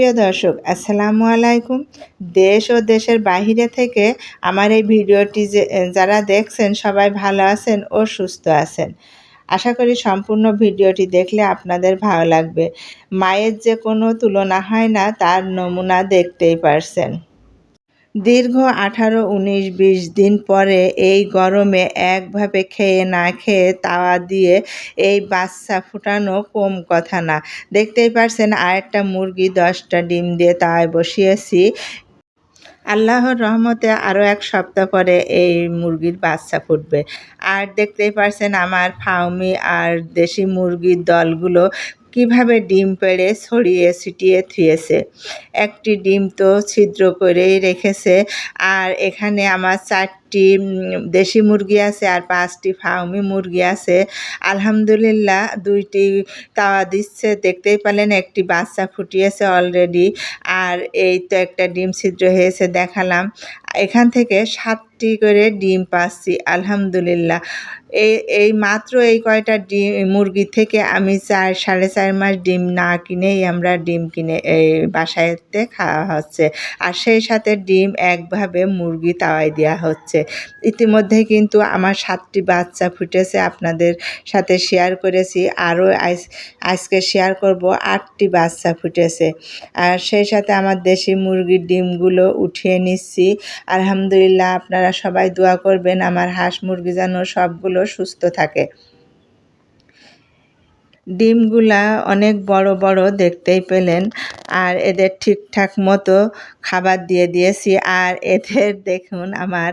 প্রিয় দর্শক, আসসালামু আলাইকুম। দেশ ও দেশের বাহিরে থেকে আমার এই ভিডিওটি যে যারা দেখছেন, সবাই ভালো আছেন ও সুস্থ আছেন। আশা করি সম্পূর্ণ ভিডিওটি দেখলে আপনাদের ভালো লাগবে। মায়ের যে কোনো তুলনা হয় না, তার নমুনা দেখতেই পারছেন। দীর্ঘ আঠারো উনিশ বিশ দিন পরে এই গরমে একভাবে খেয়ে না খেয়ে তাওয়া দিয়ে এই বাচ্চা ফুটানো কম কথা না। দেখতেই পারছেন আরেকটা মুরগি দশটা ডিম দিয়ে তাওয়ায় বসিয়েছি। আল্লাহর রহমতে আরও এক সপ্তাহ পরে এই মুরগির বাচ্চা ফুটবে। আর দেখতেই পারছেন আমার ফাউমি আর দেশি মুরগির দলগুলো কীভাবে ডিম পেড়ে ছড়িয়ে ছিটিয়ে থুয়েছে? একটি ডিম তো ছিদ্র করেই রেখেছে। আর এখানে আমার চারটি দেশি মুরগি আছে আর পাঁচটি ফাউমি মুরগি আছে। আলহামদুলিল্লাহ দুইটি তাওয়া দিচ্ছে। দেখতেই পেলেন একটি বাচ্চা ফুটিয়েছে অলরেডি আর এই তো একটা ডিম ছিদ্র হয়েছে দেখালাম। এখান থেকে সাতটি করে ডিম পাচ্ছি, আলহামদুলিল্লাহ। এই এই মাত্র এই কয়টা ডিম, মুরগি থেকে আমি চার, সাড়ে চার মাস ডিম না কিনেই আমরা ডিম কিনে, এই বাসায়তে খাওয়া হচ্ছে। আর সেই সাথে ডিম একভাবে মুরগি তাওয়াই দেওয়া হচ্ছে। ইতিমধ্যে কিন্তু আমার সাতটি বাচ্চা ফুটেছে আপনাদের সাথে শেয়ার করেছি। আরও আজকে শেয়ার করব আটটি বাচ্চা ফুটেছে। আর সেই সাথে আমার দেশি মুরগির ডিমগুলো উঠিয়ে নিচ্ছি। আলহামদুলিল্লাহ আপনারা সবাই দোয়া করবেন আমার হাঁস মুরগি যেন সবগুলো সুস্থ থাকে। ডিমগুলা অনেক বড় বড় দেখতেই পেলেন। আর এদের ঠিকঠাক মতো খাবার দিয়ে দিয়েছি। আর এদের দেখুন আমার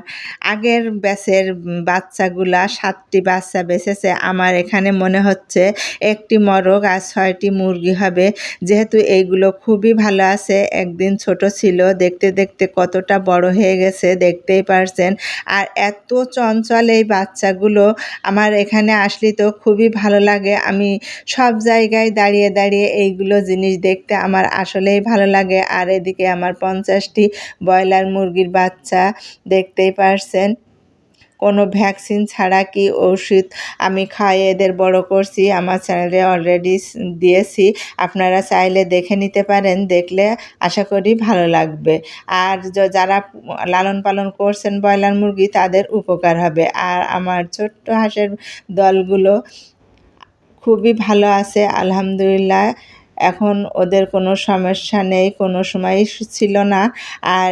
আগের ব্যাচের বাচ্চাগুলা সাতটি বাচ্চা বেঁচেছে। আমার এখানে মনে হচ্ছে একটি মরগ আর ছয়টি মুরগি হবে। যেহেতু এইগুলো খুবই ভালো আছে, একদিন ছোট ছিল, দেখতে দেখতে কতটা বড় হয়ে গেছে দেখতেই পারছেন। আর এত চঞ্চল এই বাচ্চাগুলো, আমার এখানে আসলে তো খুবই ভালো লাগে। আমি সব জায়গায় দাঁড়িয়ে দাঁড়িয়ে এইগুলো জিনিস দেখতে আমার আসলেই ভালো লাগে। আর এদিকে আমার পঞ্চাশটি ব্রয়লার মুরগির বাচ্চা, দেখতেই পারছেন? কোনো ভ্যাকসিন ছাড়া কি ওষুধ আমি খাইয়ে এদের বড় করছি, আমার চ্যানেলে অলরেডি দিয়েছি। আপনারা চাইলে দেখে নিতে পারেন, দেখলে আশা করি ভালো লাগবে। আর যারা লালন পালন করছেন ব্রয়লার মুরগি, তাদের উপকার হবে। আর আমার ছোট্ট হাঁসের দলগুলো খুবই ভালো আছে, আলহামদুলিল্লাহ। এখন ওদের কোনো সমস্যা নেই, কোনো সময় ছিল না। আর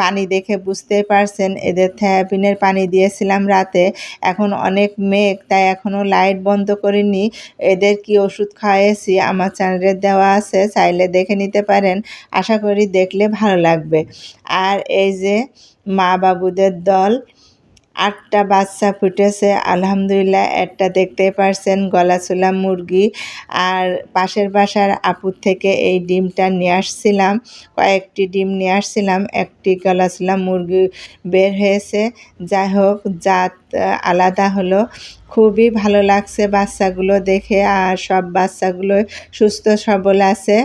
পানি দেখে বুঝতেই পারছেন, এদের থ্যাপিনের পানি দিয়েছিলাম রাতে। এখন অনেক মেঘ, তাই এখনও লাইট বন্ধ করিনি। এদের কি ওষুধ খাওয়াইছি, আমার চ্যানেলে দেওয়া আছে, চাইলে দেখে নিতে পারেন। আশা করি দেখলে ভালো লাগবে। আর এই যে মা বাবুদের দল আটটা বাচ্চা ফুটেছে। আলহামদুলিল্লাহ, একটা দেখতে পারছেন গলাচুলা মুরগি। আর পাশের বাসার আপুর থেকে এই ডিমটা নিয়ে আসছিলাম। কয়েকটি ডিম নিয়ে আসছিলাম, একটি গলাচুলা মুরগি বের হয়েছে। যাই হোক, জাত আলাদা হলো। খুবই ভালো লাগছে বাচ্চাগুলো দেখে, আর সব বাচ্চাগুলো সুস্থ, সবল আছে।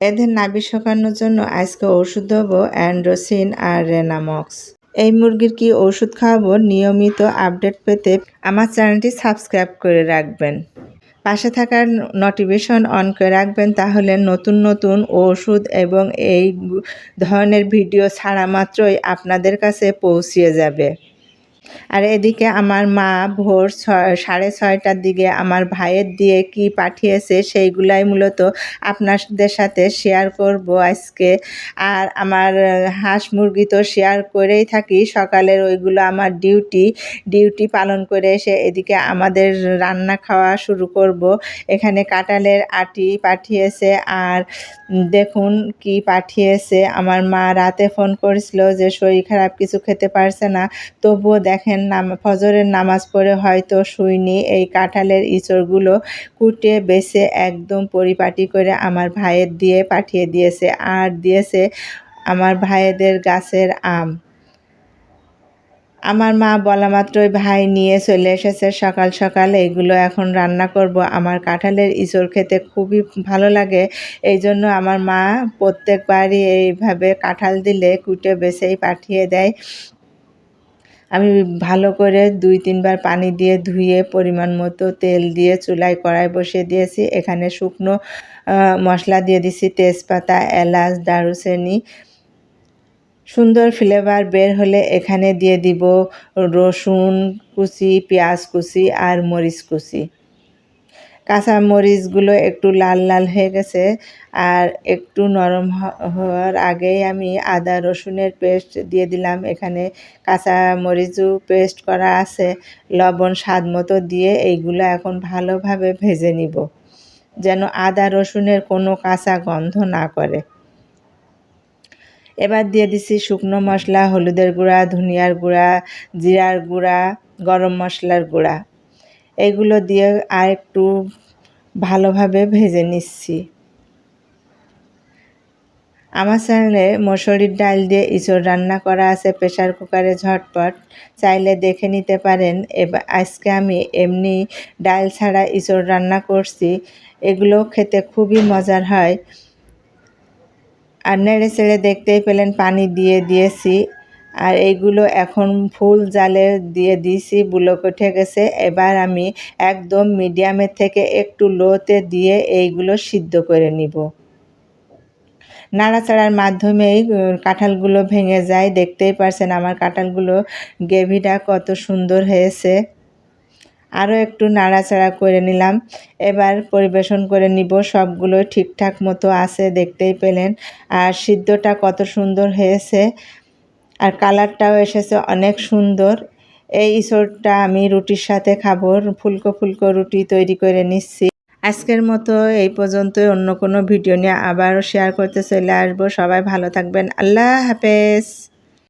এদের নাবি শোকানোর জন্য আজকে ওষুধ দেবো, অ্যান্ড্রোসিন আর রেনামক্স। এই মুরগির কি ওষুধ খাওয়াবো? নিয়মিত আপডেট পেতে আমার চ্যানেলটি সাবস্ক্রাইব করে রাখবেন। পাশে থাকার নোটিফিকেশন অন করে রাখবেন, তাহলে নতুন নতুন ওষুধ এবং এই ধরনের ভিডিও ছাড়া মাত্রই আপনাদের কাছে পৌঁছিয়ে যাবে। আর এদিকে আমার মা ভোর সাড়ে ছয়টার দিকে আমার ভাইয়ের দিয়ে কি পাঠিয়েছে সেইগুলাই মূলত আপনাদের সাথে শেয়ার করব আজকে। আর আমার হাঁস মুরগি তো শেয়ার করেই থাকি, সকালের ওইগুলো আমার ডিউটি ডিউটি পালন করে এসে এদিকে আমাদের রান্না খাওয়া শুরু করব। এখানে কাটালের আটি পাঠিয়েছে আর দেখুন কি পাঠিয়েছে। আমার মা রাতে ফোন করেছিল যে শরীর খারাপ কিছু খেতে পারছে না। তবুও দেখেন, নাম, ফজরের নামাজ পড়ে হয়তো শুইনি, এই কাঁঠালের ইঁচড়গুলো কুটে বেছে একদম পরিপাটি করে আমার ভাইয়ের দিয়ে পাঠিয়ে দিয়েছে, আর দিয়েছে আমার ভাইয়েদের গাছের আম। আমার মা বলা মাত্রই ভাই নিয়ে চলে এসেছে, সকাল সকাল এইগুলো এখন রান্না করব। আমার কাঁঠালের ইঁচড় খেতে খুবই ভালো লাগে, এই জন্য আমার মা প্রত্যেকবারই এইভাবে কাঁঠাল দিলে কুটে বেছেই পাঠিয়ে দেয়। আমি ভালো করে দুই তিনবার পানি দিয়ে ধুয়ে পরিমাণ মতো তেল দিয়ে চুলায় কড়াই বসিয়ে দিয়েছি। এখানে শুকনো মশলা দিয়ে দিছি তেজপাতা, এলাচ, দারুচেনি। সুন্দর ফ্লেভার বের হলে এখানে দিয়ে দিব রসুন কুচি, পেঁয়াজ কুচি আর মরিচ কুচি। কাঁচা মরিচগুলো একটু লাল লাল হয়ে গেছে আর একটু নরম হওয়ার আগেই আমি আদা রসুনের পেস্ট দিয়ে দিলাম। এখানে কাঁচা মরিচও পেস্ট করা আছে। লবণ স্বাদ মতো দিয়ে এইগুলো এখন ভালোভাবে ভেজে নিব, যেন আদা রসুনের কোনো কাঁচা গন্ধ না করে। এবার দিয়ে দিছি শুকনো মশলা, হলুদের গুঁড়া, ধনিয়ার গুঁড়া, জিরার গুঁড়া, গরম মশলার গুঁড়া। এগুলো দিয়ে আর একটু ভালোভাবে ভেজে নিচ্ছি। আমার চ্যানেলে মসুরির ডাল দিয়ে ইঁচড় রান্না করা আছে প্রেশার কুকারে ঝটপট। চাইলে দেখে নিতে পারেন। এবার আজকে আমি এমনি ডাল ছাড়া ইঁচড় রান্না করছি। এগুলো খেতে খুবই মজার হয়। আর নেড়ে চেড়ে দেখতেই পেলেন, পানি দিয়ে দিয়েছি। আর এইগুলো এখন ফুল জালে দিয়ে দিয়েছি বুলক উঠে গেছে। এবার আমি একদম মিডিয়ামের থেকে একটু লোতে দিয়ে এইগুলো সিদ্ধ করে নিব। নাড়াচাড়ার মাধ্যমেই কাঁঠালগুলো ভেঙে যায়। দেখতেই পারছেন আমার কাঁঠালগুলো গ্রেভিটা কত সুন্দর হয়েছে। আরও একটু নাড়াচাড়া করে নিলাম। এবার পরিবেশন করে নিব। সবগুলো ঠিকঠাক মতো আছে, দেখতেই পেলেন। আর সিদ্ধটা কত সুন্দর হয়েছে। আর কালারটাও এসেছে অনেক সুন্দর। এই ইসোরটা আমি রুটির সাথে খাব, ফুলকো ফুলকো রুটি তৈরি করে নিচ্ছি। আজকের মতো এই পর্যন্তই, অন্য কোনো ভিডিও নিয়ে আবারও শেয়ার করতে চলে আসব। সবাই ভালো থাকবেন। আল্লাহ হাফেজ।